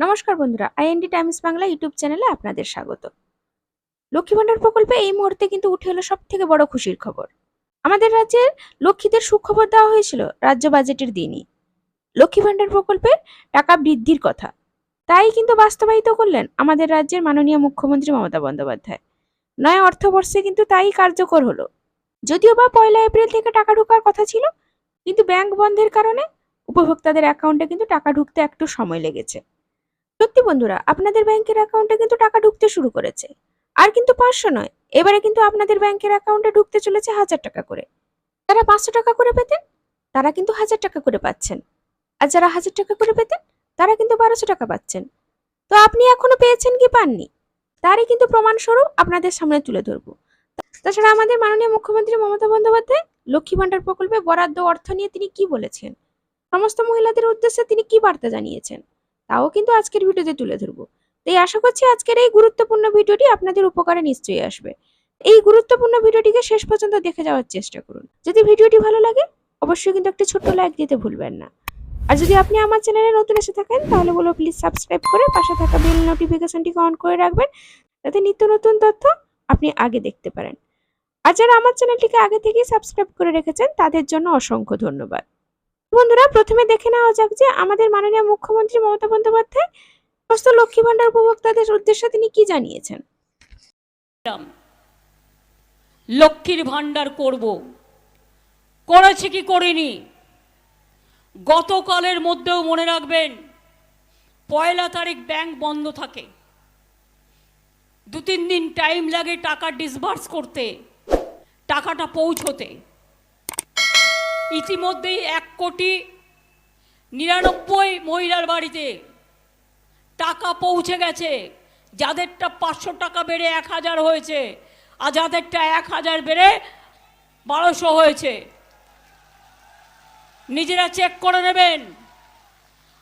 নমস্কার বন্ধুরা IND Times Bangla YouTube চ্যানেলে আপনাদের স্বাগত। লক্ষ্মী ভাণ্ডার প্রকল্পে এই মুহূর্তে কিন্তু উঠে এলো সব থেকে বড় খুশির খবর। আমাদের রাজ্যের লক্ষ্মীদের সুখবর দেওয়া হয়েছিল রাজ্য বাজেটের দিনই। লক্ষ্মী ভাণ্ডার প্রকল্পের টাকা বৃদ্ধির কথা। তাই কিন্তু বাস্তবায়িত করলেন আমাদের রাজ্যের মাননীয় মুখ্যমন্ত্রী মমতা বন্দ্যোপাধ্যায়। নয় অর্থবর্ষে কিন্তু তাই কার্যকর হলো। যদিও বা পয়লা এপ্রিল থেকে টাকা ঢোকার কথা ছিল, কিন্তু ব্যাংক বন্ধের কারণে উপভোক্তাদের অ্যাকাউন্টে কিন্তু টাকা ঢুকতে একটু সময় লেগেছে। সত্যি বন্ধুরা, আপনাদের ব্যাংকের অ্যাকাউন্টে কিন্তু টাকা ঢুকতে শুরু করেছে। আর কিন্তু পাঁচশো নয়, এবারে কিন্তু আপনাদের ব্যাংকের অ্যাকাউন্টে ঢুকতে চলেছে হাজার টাকা করে। যারা পাঁচশো টাকা করে পেতেন? তারা কিন্তু হাজার টাকা করে পাচ্ছেন। আর যারা হাজার টাকা করে পেতেন? তারা কিন্তু বারোশো টাকা পাচ্ছেন। তো আপনি এখনও পেয়েছেন কি পাননি? তারই কিন্তু প্রমাণস্বরূপ আপনাদের সামনে তুলে ধরবো। তাছাড়া আমাদের মাননীয় মুখ্যমন্ত্রী মমতা বন্দ্যোপাধ্যায় লক্ষ্মী ভাণ্ডার প্রকল্পে বরাদ্দ অর্থ নিয়ে তিনি কি বলেছেন? সমস্ত মহিলাদের উদ্দেশ্যে তিনি কি বার্তা জানিয়েছেন? তাও কিন্তু আজকের ভিডিওতে তুলে ধরবো। তাই আশা করছি আজকের এই গুরুত্বপূর্ণ ভিডিওটি আপনাদের উপকারে নিশ্চয়ই আসবে। এই গুরুত্বপূর্ণ ভিডিওটিকে শেষ পর্যন্ত দেখে যাওয়ার চেষ্টা করুন। যদি ভিডিওটি ভালো লাগে, অবশ্যই কিন্তু একটা ছোট্ট লাইক দিতে ভুলবেন না। আর যদি আপনি আমার চ্যানেলে নতুন এসে থাকেন, তাহলে বলো প্লিজ সাবস্ক্রাইব করে পাশে থাকা বেল নোটিফিকেশনটিকে অন করে রাখবেন। যাতে নিত্য নতুন তথ্য আপনি আগে দেখতে পারেন। আর যারা আমার চ্যানেলটিকে আগে থেকেই সাবস্ক্রাইব করে রেখেছেন, তাদের জন্য অসংখ্য ধন্যবাদ। বন্ধুরা, প্রথমে দেখে নেওয়া যাক যে আমাদের মাননীয় মুখ্যমন্ত্রী মমতা বন্দ্যোপাধ্যায় সমস্ত লক্ষ্মী ভাণ্ডার উপভোক্তাদের উদ্দেশ্যে তিনি কি জানিয়েছেন? লক্ষ্মীর ভাণ্ডার করব। করেছে কি করিনি? গতকালের মধ্যেও মনে রাখবেন, পয়লা তারিখ ব্যাংক বন্ধ থাকে। দু তিন দিন টাইম লাগে টাকা ডিসবার্স করতে, টাকাটা পৌঁছতে। ইতিমধ্যেই এক কোটি নিরানব্বই মহিলার বাড়িতে টাকা পৌঁছে গেছে। যাদেরটা পাঁচশো টাকা বেড়ে এক হাজার হয়েছে আর যাদেরটা এক হাজার বেড়ে বারোশো হয়েছে। নিজেরা চেক করে নেবেন।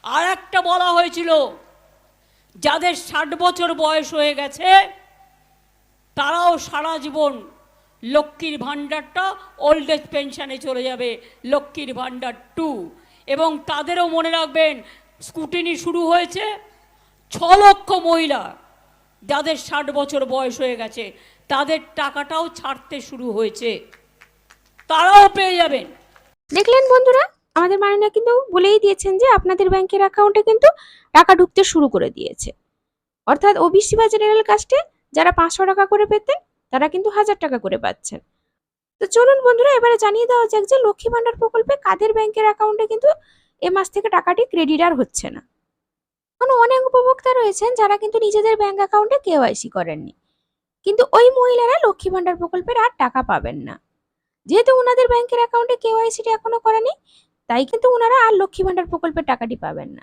আর একটা বলা হয়েছিল, যাদের ষাট বছর বয়স হয়ে গেছে, তারাও সারা জীবন লক্ষ্মীর ভাণ্ডারটা ওল্ড এজ পেনশনে চলে যাবে, লক্ষ্মীর ভাণ্ডার টু এবং তাদেরও মনে রাখবেন স্কুটিনি শুরু হয়েছে ছ লক্ষ মহিলা, যাদের ষাট বছর বয়স হয়ে গেছে, তাদের টাকাটাও ছাড়তে শুরু হয়েছে। তারাও পেয়ে যাবেন। দেখলেন বন্ধুরা, আমাদের মাননীয় কিন্তু বলেই দিয়েছেন যে আপনাদের ব্যাংকের অ্যাকাউন্টে কিন্তু টাকা ঢুকতে শুরু করে দিয়েছে। অর্থাৎ ওবিসি বা জেনারেল কাস্টে যারা পাঁচশো টাকা করে পেতেন তারা কিন্তু হাজার টাকা করে পাচ্ছেন তো চলুন বন্ধুরা, এবারে জানিয়ে দেওয়া যাক যে লক্ষ্মী ভাণ্ডার প্রকল্পে কাদের ব্যাংকের অ্যাকাউন্টে কিন্তু এ মাস থেকে টাকাটি ক্রেডিট আর হচ্ছে না। এখন অনেক উপভোক্তা রয়েছেন যারা কিন্তু নিজেদের ব্যাংক অ্যাকাউন্টে কেওয়াইসি করেননি। কিন্তু ওই মহিলারা লক্ষ্মী ভাণ্ডার প্রকল্পের আর টাকা পাবেন না। যেহেতু ওনাদের ব্যাংকের অ্যাকাউন্টে কেওয়াইসিটি এখনও করেনি, তাই কিন্তু ওনারা আর লক্ষ্মী ভাণ্ডার প্রকল্পের টাকাটি পাবেন না।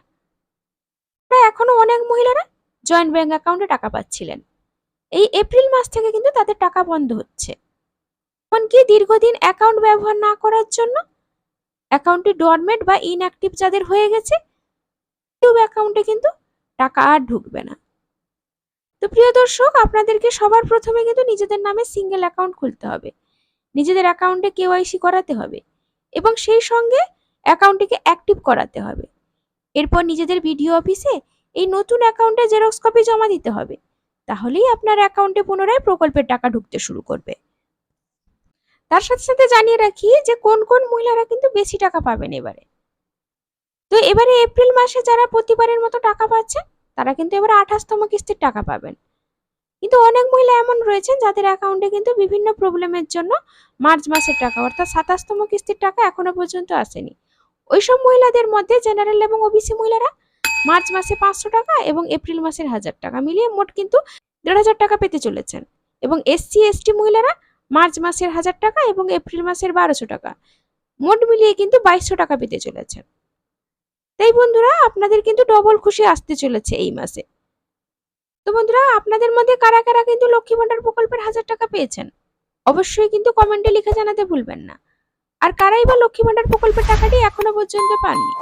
প্রায় এখনও অনেক মহিলারা জয়েন্ট ব্যাংক অ্যাকাউন্টে টাকা পাচ্ছিলেন। এই এপ্রিল মাস থেকে কিন্তু তাদের টাকা বন্ধ হচ্ছে। এমনকি দীর্ঘদিন অ্যাকাউন্ট ব্যবহার না করার জন্য অ্যাকাউন্টটি ডরমেট বা ইনঅ্যাক্টিভ যাদের হয়ে গেছে, ইউটিউব অ্যাকাউন্টে কিন্তু টাকা আর ঢুকবে না। তো প্রিয় দর্শক, আপনাদেরকে সবার প্রথমে কিন্তু নিজেদের নামে সিঙ্গেল অ্যাকাউন্ট খুলতে হবে। নিজেদের অ্যাকাউন্টে কেওয়াইসি করাতে হবে এবং সেই সঙ্গে অ্যাকাউন্টটিকে অ্যাক্টিভ করাতে হবে। এরপর নিজেদের ভিডিও অফিসে এই নতুন অ্যাকাউন্টে জেরক্স কপি জমা দিতে হবে। তাহলেই আপনার অ্যাকাউন্টে পুনরায় প্রকল্পের টাকা ঢুকতে শুরু করবে। তার সাথে সাথে জানিয়ে রাখি যে কোন কোন মহিলারা কিন্তু বেশি টাকা পাবেন এবারে। তো এবারে এপ্রিল মাসে যারা প্রতিবারের মতো টাকা পাচ্ছে, তারা কিন্তু এবারে আঠাশতম কিস্তির টাকা পাবেন। কিন্তু অনেক মহিলা এমন রয়েছেন যাদের অ্যাকাউন্টে কিন্তু বিভিন্ন প্রবলেমের জন্য মার্চ মাসের টাকা, অর্থাৎ সাতাশতম কিস্তির টাকা এখনও পর্যন্ত আসেনি। ওইসব মহিলাদের মধ্যে জেনারেল এবং ওবিসি মহিলারা মার্চ মাসে পাঁচশো টাকা এবং এপ্রিল মাসের হাজার টাকা মিলিয়ে মোট কিন্তু দেড় হাজার টাকা পেতে চলেছেন। এবং এসসি এসটি মহিলারা মার্চ মাসের হাজার টাকা এবং এপ্রিল মাসের বারোশো টাকা। মোট মিলিয়ে কিন্তু বাইশশো টাকা পেতে চলেছেন। তাই বন্ধুরা, আপনাদের কিন্তু ডবল খুশি আসতে চলেছে এই মাসে। তো বন্ধুরা, আপনাদের মধ্যে কারা কারা কিন্তু লক্ষ্মী ভাণ্ডার প্রকল্পের হাজার টাকা পেয়েছেন? অবশ্যই কিন্তু কমেন্টে লিখে জানাতে ভুলবেন না। আর কারাই বা লক্ষ্মী ভাণ্ডার প্রকল্পের টাকাটি এখনও পর্যন্ত পাননি?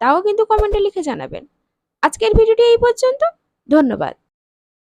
তাও কিন্তু কমেন্টে লিখে জানাবেন। আজকের ভিডিওটি এই পর্যন্ত। ধন্যবাদ।